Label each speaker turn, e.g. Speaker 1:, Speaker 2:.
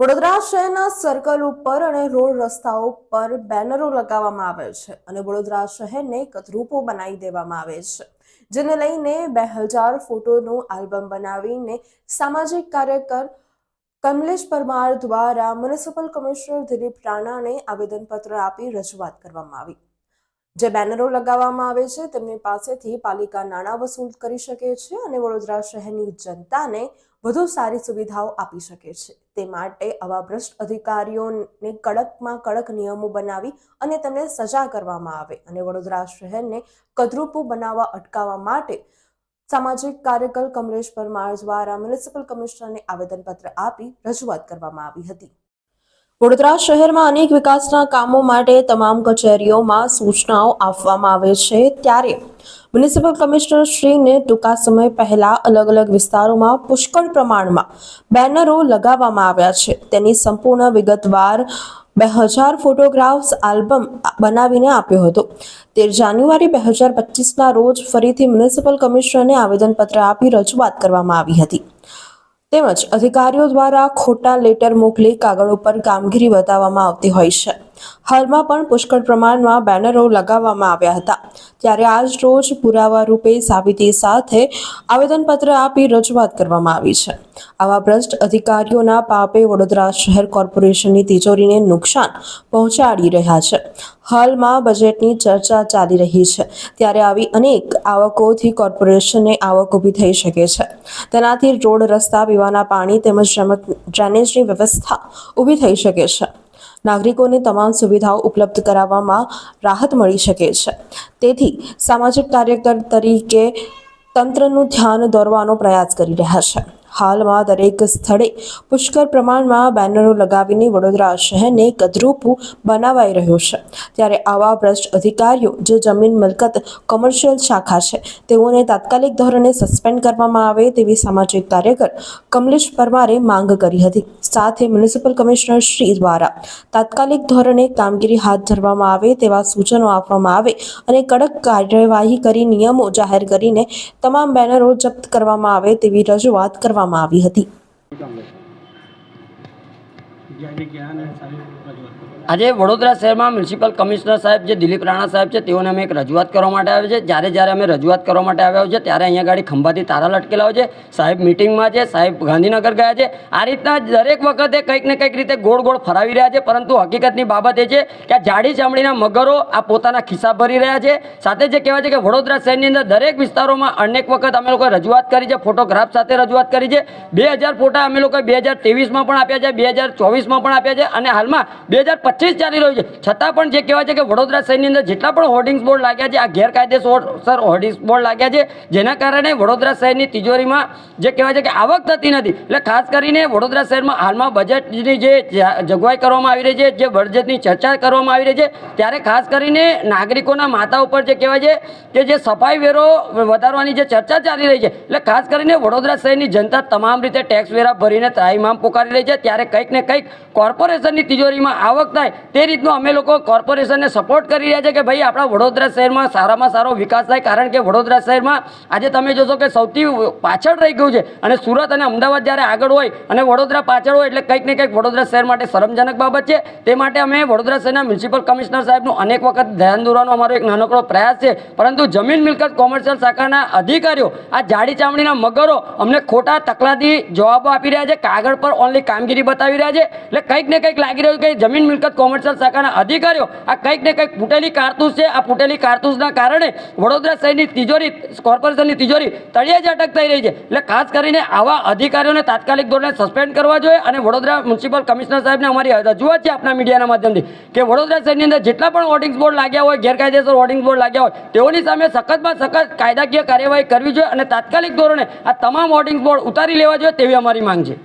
Speaker 1: વડોદરા શહેરના સર્કલ ઉપર અને રોડ રસ્તાઓ પર બેનરો લગાવવામાં આવે છે અને વડોદરા શહેરને કદરૂપો બનાવી દેવામાં આવે છે, જેને લઈને બે હજાર ફોટોનું આલ્બમ બનાવીને સામાજિક કાર્યકર કમલેશ પરમાર દ્વારા મ્યુનિસિપલ કમિશનર દિલીપ રાણાને આવેદનપત્ર આપી રજૂઆત કરવામાં આવી. જે બેનરો લગાવવામાં આવે છે, તેમની પાસેથી પાલિકા નાણાં વસૂલ કરી શકે છે અને વડોદરા શહેરની જનતાને વધુ સારી સુવિધાઓ આપી શકે છે. તે માટે આવા ભ્રષ્ટ અધિકારીઓને કડકમાં કડક નિયમો બનાવી અને તેમને સજા કરવામાં આવે અને વડોદરા શહેરને કદરૂપું બનાવવા અટકાવવા માટે સામાજિક કાર્યકર કમલેશ પરમાર દ્વારા મ્યુનિસિપલ કમિશનરને આવેદનપત્ર આપી રજૂઆત કરવામાં આવી હતી. વડોદરા શહેરમાં અનેક વિકાસના કામો માટે તમામ કચેરીઓમાં સૂચનાઓ આપવામાં આવે છે. ત્યારે મ્યુનિસિપલ કમિશનર શ્રીને ટૂંકા સમય પહેલા અલગ અલગ વિસ્તારોમાં પુષ્કળ પ્રમાણમાં બેનરો લગાવવામાં આવ્યા છે. તેની સંપૂર્ણ વિગતવાર બે હજાર ફોટોગ્રાફ્સ આલ્બમ બનાવીને આપ્યો હતો. તેર જાન્યુઆરી બે હજાર પચીસના રોજ ફરીથી મ્યુનિસિપલ કમિશનરને આવેદનપત્ર આપી રજૂઆત કરવામાં આવી હતી. તેમજ અધિકારીઓ દ્વારા ખોટા લેટર મોકલી કાગળ ઉપર કામગીરી બતાવવામાં આવતી હોય છે. હાલમાં પણ પુષ્કળ પ્રમાણમાં બેનરો લગાવવામાં આવ્યા હતા. ત્યારે આજ રોજ પુરાવા રૂપે સાબિતી સાથે આવેદનપત્ર આપી રજૂઆત કરવામાં આવી છે. આવા ભ્રષ્ટ અધિકારીઓના પાપે વડોદરા શહેર કોર્પોરેશનની તિજોરીને નુકસાન પહોંચાડી રહ્યા છે. હાલમાં બજેટની ચર્ચા ચાલી રહી છે. ત્યારે આવી અનેક આવકોથી કોર્પોરેશનને આવક ઊભી થઈ શકે છે. તેનાથી રોડ, રસ્તા, પીવાના પાણી તેમજ ડ્રેનેજની વ્યવસ્થા ઊભી થઈ શકે છે. નાગરિકોને તમામ સુવિધાઓ ઉપલબ્ધ કરાવવામાં રાહત મળી શકે છે. તેથી સામાજિક કાર્યકર તરીકે તંત્રનું ધ્યાન દોરવાનો પ્રયાસ કરી રહ્યા છે. હાલમાં દરેક સ્થળે પુષ્કળ પ્રમાણમાં બેનરો લગાવીને વડોદરા શહેરને કદરૂપું બનાવાઈ રહ્યું છે. ત્યારે આવા ભ્રષ્ટ અધિકારીઓ જે જમીન મિલકત કોમર્શિયલ શાખા છે, તેઓને તાત્કાલિક ધોરણે સસ્પેન્ડ કરવામાં આવે તેવી સામાજિક કાર્યકર કમલેશ પરમારે માંગ કરી હતી. સાથે મ્યુનિસિપલ કમિશનર શ્રી દ્વારા તાત્કાલિક ધોરણે કામગીરી હાથ ધરવામાં આવે તેવા સૂચનો આપવામાં આવે અને કડક કાર્યવાહી કરી નિયમો જાહેર કરીને તમામ બેનરો જપ્ત કરવામાં આવે તેવી રજૂઆત કરવામાં આવી હતી.
Speaker 2: આજે વડોદરા શહેરમાં મ્યુનિસિપલ કમિશનર સાહેબ જે દિલીપ રાણા સાહેબ છે, તેઓને અમે એક રજૂઆત કરવા માટે આવ્યા છે. જ્યારે જ્યારે અમે રજૂઆત કરવા માટે આવ્યા છે, ત્યારે અહીંયા ગાડી ખંભાથી તારા લટકેલા હોય છે. સાહેબ મિટિંગમાં છે, સાહેબ ગાંધીનગર ગયા છે. આ રીતના દરેક વખતે કંઈક ને કંઈક રીતે ગોળ ગોળ ફરાવી રહ્યા છે, પરંતુ હકીકતની બાબત એ છે કે જાડી ચામડીના મગરો આ પોતાના ખિસ્સા ભરી રહ્યા છે. સાથે જે કહેવાય છે કે વડોદરા શહેરની અંદર દરેક વિસ્તારોમાં અનેક વખત અમે લોકોએ રજૂઆત કરી છે, ફોટોગ્રાફ સાથે રજૂઆત કરી છે. બે ફોટા અમે લોકોએ બે હજાર પણ આપ્યા છે, બે હજાર ચોવીસમાં પણ આપ્યા છે અને હાલમાં બે હજાર પચીસ ચાલી રહ્યું છે. છતાં પણ જે કહેવાય છે કે વડોદરા શહેરની અંદર જેટલા પણ હોર્ડિંગ્સ બોર્ડ લાગ્યા છે, આ ગેરકાયદેસર હોર્ડિંગ્સ બોર્ડ લાગ્યા છે, જેના કારણે વડોદરા શહેરની તિજોરીમાં જે કહેવાય છે કે આવક થતી નથી. એટલે ખાસ કરીને વડોદરા શહેરમાં હાલમાં બજેટની જે જોગવાઈ કરવામાં આવી રહી છે, જે બજેટની ચર્ચા કરવામાં આવી રહી છે, ત્યારે ખાસ કરીને નાગરિકોના માથા ઉપર જે કહેવાય છે કે જે સફાઈ વેરો વધારવાની જે ચર્ચા ચાલી રહી છે, એટલે ખાસ કરીને વડોદરા શહેરની જનતા તમામ રીતે ટેક્સ વેરા ભરીને ત્રાહીમામ પોકારી રહી છે, ત્યારે કંઈક ને કંઈક કોર્પોરેશનની તિજોરીમાં આવક થાય તે રીતનું અમે લોકો કોર્પોરેશનને સપોર્ટ કરી રહ્યા છે કે ભાઈ આપણા વડોદરા શહેરમાં સારામાં સારો વિકાસ થાય. કારણ કે વડોદરા શહેરમાં આજે તમે જોશો કે સૌથી પાછળ રહી ગયું છે અને સુરત અને અમદાવાદ જ્યારે આગળ હોય અને વડોદરા પાછળ હોય એટલે કંઈક ને કંઈક વડોદરા શહેર માટે શરમજનક બાબત છે. તે માટે અમે વડોદરા શહેરના મ્યુનિસિપલ કમિશનર સાહેબનું અનેક વખત ધ્યાન દોરવાનો અમારો એક નાનકડો પ્રયાસ છે. પરંતુ જમીન મિલકત કોમર્શિયલ શાખાના અધિકારીઓ આ જાડી ચામડીના મગરો અમને ખોટા તકલાદી જવાબો આપી રહ્યા છે. કાગળ પર ઓનલી કામગીરી બતાવી રહ્યા છે. એટલે કંઈક ને કંઈક લાગી રહ્યું કે જમીન મિલકત કોમર્શિયલ શાખાના અધિકારીઓ આ કંઈક ને કંઈક ફૂટેલી કારતૂસ છે. આ ફૂટેલી કારતૂસના કારણે વડોદરા શહેરની તિજોરી, કોર્પોરેશનની તિજોરી તળિયે જ અટક થઈ રહી છે. એટલે ખાસ કરીને આવા અધિકારીઓને તાત્કાલિક ધોરણે સસ્પેન્ડ કરવા જોઈએ અને વડોદરા મ્યુનિસિપલ કમિશનર સાહેબને અમારી રજૂઆત છે આપણા મીડિયાના માધ્યમથી કે વડોદરા શહેરની અંદર જેટલા પણ હોર્ડિંગ્સ બોર્ડ લાગ્યા હોય, ગેરકાયદેસર હોર્ડિંગ્સ બોર્ડ લાગ્યા હોય, તેઓની સામે સખતમાં સખત કાયદાકીય કાર્યવાહી કરવી જોઈએ અને તાત્કાલિક ધોરણે આ તમામ હોર્ડિંગ્સ બોર્ડ ઉતારી લેવા જોઈએ તેવી અમારી માંગ છે.